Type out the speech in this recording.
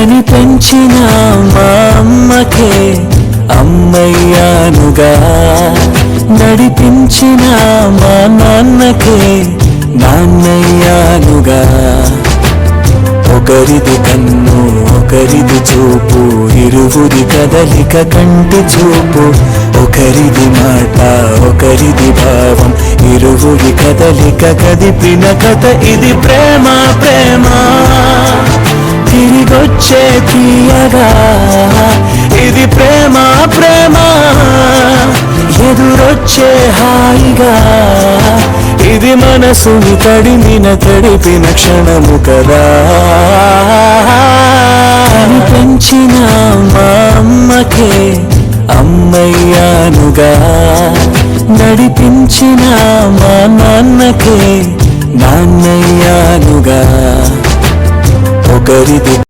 కని పెంచిన మా అమ్మకే అమ్మయ్యానుగా. నడిపించిన మా నాన్నకే నాన్నయ్యానుగా. ఒకరిది కన్ను ఒకరిది చూపు ఇరువురి కదలిక కంటి చూపు. ఒకరిది మాట ఒకరిది భావం ఇరువురి కదలిక కదిపిన కథ ఇది ప్రేమ ప్రేమ. తిరిగొచ్చే తీయగా. ఇది ప్రేమ ప్రేమ. ఎదురొచ్చే హాయిగా. ఇది మనసుని తడిమిన తడిపిన క్షణము కదా. పెంచిన మా అమ్మకే అమ్మయ్యానుగా. నడిపించిన మా నాన్నకే నాన్నయ్యానుగా. ఒకరిది